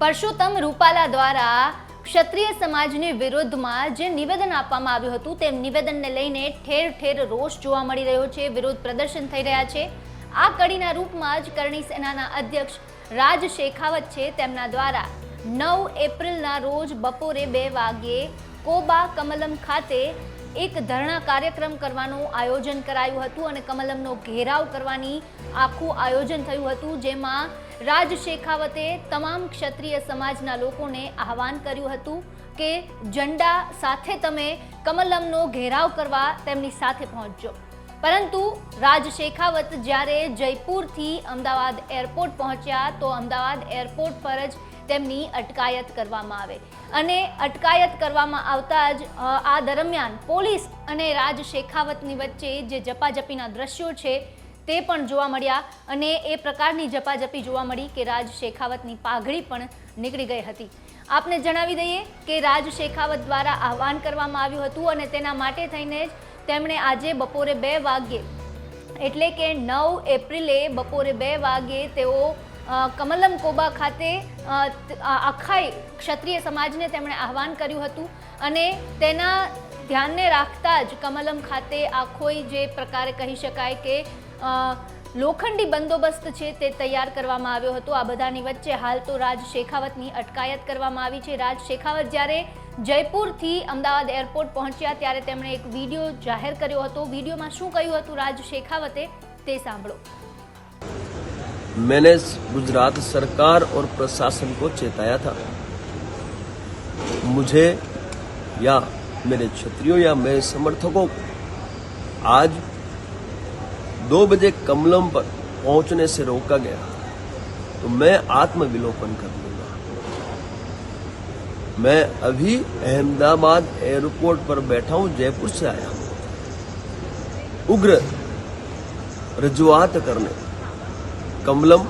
પરસોત્તમ રૂપાલા દ્વારા ક્ષત્રિય સમાજની વિરુદ્ધમાં જે નિવેદન આપવામાં આવ્યું હતું તે નિવેદનને લઈને ઠેર ઠેર રોષ જોવા મળી રહ્યો છે, વિરોધ પ્રદર્શન થઈ રહ્યા છે. આ કડીના રૂપમાં જ કરણી સેનાના અધ્યક્ષ રાજ શેખાવત છે. તેમના દ્વારા નવ એપ્રિલના રોજ બપોરે બે વાગ્યે કોબા કમલમ ખાતે એક ધરણા કાર્યક્રમ કરવાનું આયોજન કરાયું હતું અને કમલમનો ઘેરાવ કરવાની આખું આયોજન થયું હતું, જેમાં રાજ શેખાવતે તમામ ક્ષત્રિય સમાજના લોકોને આહવાન કર્યું હતું કે ઝંડા સાથે તમે કમલમનો ઘેરાવ કરવા તેમની સાથે પહોંચજો. પરંતુ રાજ શેખાવત જ્યારે જયપુરથી અમદાવાદ એરપોર્ટ પહોંચ્યા, તો અમદાવાદ એરપોર્ટ પર જ તેમની અટકાયત કરવામાં આવે. અને અટકાયત કરવામાં આવતા જ આ દરમિયાન પોલીસ અને રાજ શેખાવતની વચ્ચે જે ઝપાઝપીના દ્રશ્યો છે તે પણ જોવા મળ્યા અને એ પ્રકારની જપાજપી જોવા મળી કે રાજ શેખાવતની પાઘડી પણ નીકળી ગઈ હતી. આપને જણાવી દઈએ કે રાજ શેખાવત દ્વારા આહવાન કરવામાં આવ્યું હતું અને તેના માટે થઈને જ તેમણે આજે બપોરે બે વાગ્યે, એટલે કે નવ એપ્રિલે બપોરે બે વાગ્યે તેઓ કમલમ કોબા ખાતે આખાઈ ક્ષત્રિય સમાજને તેમણે આહવાન કર્યું હતું અને તેના ધ્યાનને રાખતા જ કમલમ ખાતે આખોય જે પ્રકારે કહી શકાય કે લોખંડી બંદોબસ્ત છે તે તૈયાર કરવામાં આવ્યો હતો. આ બધાની વચ્ચે હાલ તો રાજ શેખાવતની અટકાયત કરવામાં આવી છે. રાજ શેખાવત જ્યારે જયપુરથી અમદાવાદ એરપોર્ટ પહોંચ્યા ત્યારે તેમણે એક વીડિયો જાહેર કર્યો હતો. વિડીયોમાં શું કહ્યું હતું રાજ શેખાવતે તે સાંભળો. मैंने गुजरात सरकार और प्रशासन को चेताया था। मुझे या मेरे क्षत्रियों या मेरे समर्थकों को आज दो बजे कमलम पर पहुँचने से रोका गया तो मैं आत्मविलोपन कर लूँगा। मैं अभी अहमदाबाद एयरपोर्ट पर बैठा हूँ, जयपुर से आया हूँ। उग्र रजुआत करने। कमलम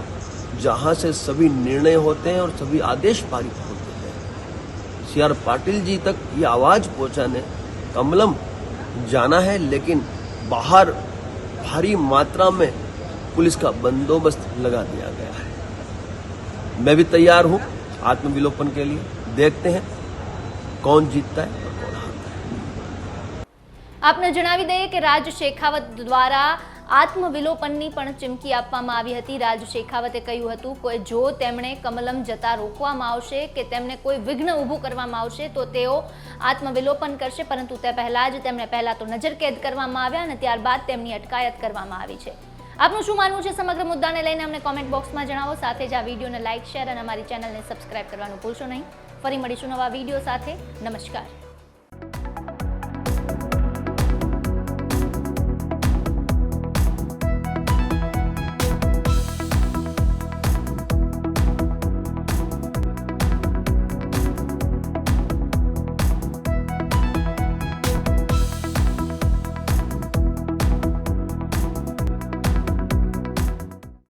जहां से सभी निर्णय होते हैं और सभी आदेश पारित होते हैं सी आर पाटिल जी तक ये आवाज पहुंचाने कमलम जाना है लेकिन बाहर भारी मात्रा में पुलिस का बंदोबस्त लगा दिया गया है मैं भी तैयार हूं आत्मविलोपन के लिए देखते हैं कौन जीतता है और कौन हारता है આપને જણાવી દઈએ કે રાજ શેખાવત દ્વારા આત્મવિલોપનની પણ ચીમકી આપવામાં આવી હતી. રાજ શેખાવતે કહ્યું હતું કે જો તેમણે કમલમ જતા રોકવામાં આવશે કે તેમને કોઈ વિઘ્ન ઊભું કરવામાં આવશે તો તેઓ આત્મવિલોપન કરશે. પરંતુ તે પહેલાં જ તેમણે પહેલાં તો નજરકેદ કરવામાં આવ્યા અને ત્યારબાદ તેમની અટકાયત કરવામાં આવી છે. આપનું શું માનવું છે સમગ્ર મુદ્દાને લઈને અમને કોમેન્ટ બોક્સમાં જણાવો. સાથે જ આ વિડીયોને લાઇક શેર અને અમારી ચેનલને સબસ્ક્રાઇબ કરવાનું ભૂલશો નહીં. ફરી મળીશું નવા વીડિયો સાથે. નમસ્કાર.